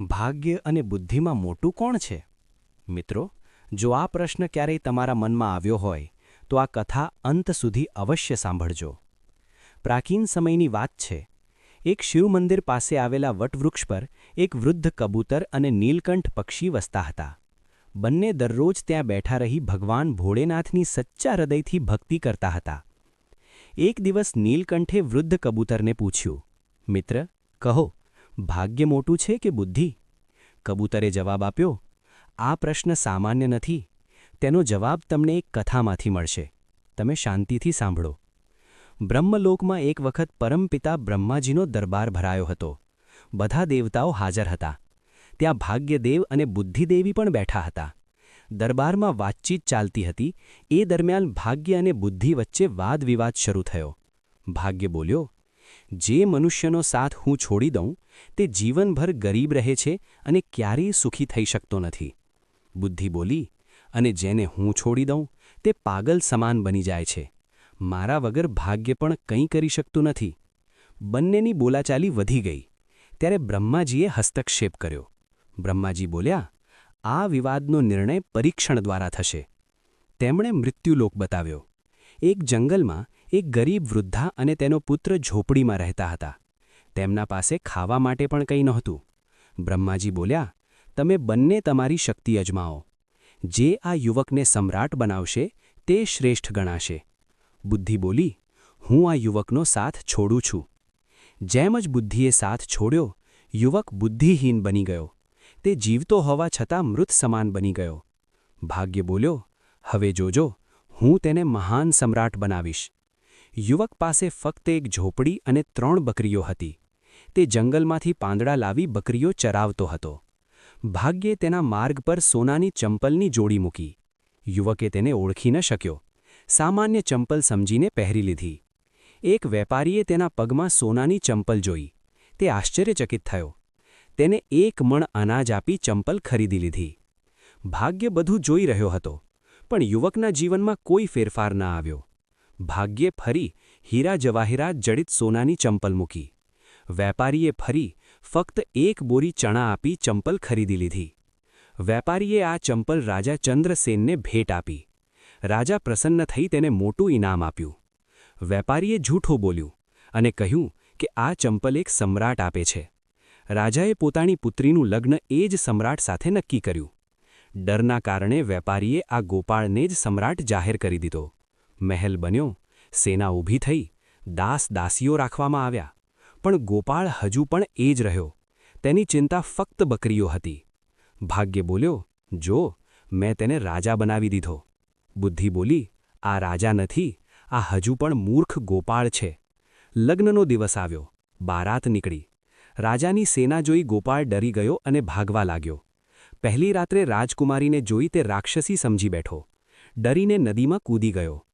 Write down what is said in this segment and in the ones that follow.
ભાગ્ય અને બુદ્ધિમાં મોટું કોણ છે? મિત્રો, જો આ પ્રશ્ન ક્યારેય તમારા મનમાં આવ્યો હોય, તો આ કથા અંત સુધી અવશ્ય સાંભળજો. પ્રાચીન સમયની વાત છે. એક શિવ મંદિર પાસે આવેલા વટવૃક્ષ પર એક વૃદ્ધ કબૂતર અને નીલકંઠ પક્ષી વસતા હતા. બંને દરરોજ ત્યાં બેઠા રહી ભગવાન ભોળેનાથની સચ્ચા હૃદયથી ભક્તિ કરતા હતા. એક દિવસ નીલકંઠે વૃદ્ધ કબૂતરને પૂછ્યું, મિત્ર, કહો ભાગ્ય મોટું છે કે બુદ્ધિ? કબૂતરે જવાબ આપ્યો, આ પ્રશ્ન સામાન્ય નથી. તેનો જવાબ તમને એક કથામાંથી મળશે. તમે શાંતિથી સાંભળો. બ્રહ્મલોકમાં એક વખત પરમપિતા બ્રહ્માજીનો દરબાર ભરાયો હતો. બધા દેવતાઓ હાજર હતા. ત્યાં ભાગ્યદેવ અને બુદ્ધિદેવી પણ બેઠા હતા. દરબારમાં વાતચીત ચાલતી હતી. એ દરમિયાન ભાગ્ય અને બુદ્ધિ વચ્ચે વાદવિવાદ શરૂ થયો. ભાગ્ય બોલ્યો જે મનુષ્યનો સાથ હું છોડી દઉં, તે જીવનભર ગરીબ રહે છે અને ક્યારેય સુખી થઈ શકતો નથી. બુદ્ધિ બોલી, અને જેને હું છોડી દઉં, તે પાગલ સમાન બની જાય છે. મારા વગર ભાગ્ય પણ કંઈ કરી શકતું નથી. બંનેની બોલાચાલી વધી ગઈ. ત્યારે બ્રહ્માજીએ હસ્તક્ષેપ કર્યો. બ્રહ્માજી બોલ્યા, આ વિવાદનો નિર્ણય પરીક્ષણ દ્વારા થશે. તેમણે મૃત્યુલોક બતાવ્યો. એક જંગલમાં એક ગરીબ વૃદ્ધા અને તેનો પુત્ર ઝોપડીમાં રહેતા હતા. તેમના પાસે ખાવા માટે પણ કંઈ નહોતું. બ્રહ્માજી બોલ્યા, તમે બંને તમારી શક્તિ અજમાવો જે આ યુવકને સમ્રાટ બનાવશે, તે શ્રેષ્ઠ ગણાશે. બુદ્ધિ બોલી, હું આ યુવકનો સાથ છોડું છું. જેમ જ બુદ્ધિએ સાથ છોડ્યો, યુવક બુદ્ધિહીન બની ગયો. તે જીવતો હોવા છતાં મૃત સમાન બની ગયો. ભાગ્ય બોલ્યો, હવે જોજો, હું તેને મહાન સમ્રાટ બનાવીશ. યુવક પાસે ફક્ત એક ઝોપડી અને ત્રણ બકરીઓ હતી. તે જંગલમાંથી પાંદડા લાવી બકરીઓ ચરાવતો હતો. ભાગ્યે તેના માર્ગ પર સોનાની ચંપલની જોડી મૂકી. યુવકે તેને ઓળખી ન શક્યો. સામાન્ય ચંપલ સમજીને પહેરી લીધી. એક વેપારીએ તેના પગમાં સોનાની ચંપલ જોઈ. તે આશ્ચર્યચકિત થયો. તેને એક મણ અનાજ આપી ચંપલ ખરીદી લીધી. ભાગ્ય બધું જોઈ રહ્યો હતો, પણ યુવકના જીવનમાં કોઈ ફેરફાર ન આવ્યો. ભાગ્યે ફરી હીરા જવાહિરાત જડિત સોનાની ચંપલ મૂકી. વેપારીએ ફરી ફક્ત એક બોરી ચણા આપી ચંપલ ખરીદી લીધી. વેપારીએ આ ચંપલ રાજા ચંદ્રસેનને ભેટ આપી. રાજા પ્રસન્ન થઈ તેને મોટું ઇનામ આપ્યું. વેપારીએ જૂઠું બોલ્યું અને કહ્યું કે આ ચંપલ એક સમ્રાટ આપે છે. રાજાએ પોતાની પુત્રીનું લગ્ન એ જ સમ્રાટ સાથે નક્કી કર્યું. ડરના કારણે વેપારીએ આ ગોપાળને જ સમ્રાટ જાહેર કરી દીધો. મહેલ બન્યો. સેના ઊભી થઈ, દાસ દાસીઓ રાખવામાં આવ્યા. પણ ગોપાળ હજુ પણ એ જ રહ્યો. તેની ચિંતા ફક્ત બકરીઓ હતી. ભાગ્ય બોલ્યો, જો, મેં તેને રાજા બનાવી દીધો. બુદ્ધિ બોલી, આ રાજા નથી, આ હજુ પણ મૂર્ખ ગોપાળ છે. લગ્નનો દિવસ આવ્યો. બારાત નીકળી. રાજાની સેના જોઈ ગોપાળ ડરી ગયો અને ભાગવા લાગ્યો. પહેલી રાત્રે રાજકુમારીને જોઈ તે રાક્ષસી સમજી બેઠો. ડરીને નદીમાં કૂદી ગયો.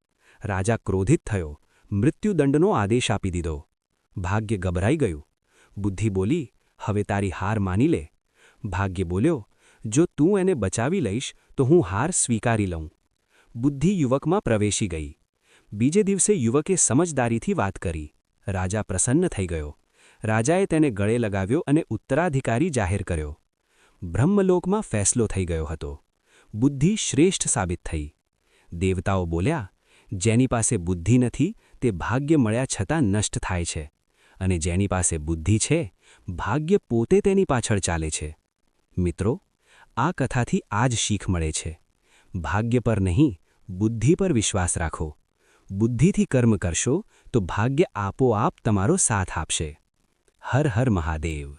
રાજા ક્રોધિત થયો. મૃત્યુદંડનો આદેશ આપી દીધો. ભાગ્ય ગભરાઈ ગયું. બુદ્ધિ બોલી, હવે તારી હાર માની લે. ભાગ્ય બોલ્યો, જો તું એને બચાવી લઈશ, તો હું હાર સ્વીકારી લઉં. બુદ્ધિ યુવકમાં પ્રવેશી ગઈ. બીજે દિવસે યુવકે સમજદારીથી વાત કરી. રાજા પ્રસન્ન થઈ ગયો. રાજાએ તેને ગળે લગાવ્યો અને ઉત્તરાધિકારી જાહેર કર્યો. બ્રહ્મલોકમાં ફેસલો થઈ ગયો હતો. બુદ્ધિ શ્રેષ્ઠ સાબિત થઈ. દેવતાઓ બોલ્યા જેની પાસે બુદ્ધિ નથી, તે ભાગ્ય મળ્યા છતાં નષ્ટ થાય છે. અને જેની પાસે બુદ્ધિ છે, ભાગ્ય પોતે તેની પાછળ ચાલે છે. મિત્રો, આ કથાથી આ જ શીખ મળે છે. ભાગ્ય પર નહીં, બુદ્ધિ પર વિશ્વાસ રાખો. બુદ્ધિથી કર્મ કરશો, તો ભાગ્ય આપોઆપ તમારો સાથ આપશે. હર હર મહાદેવ.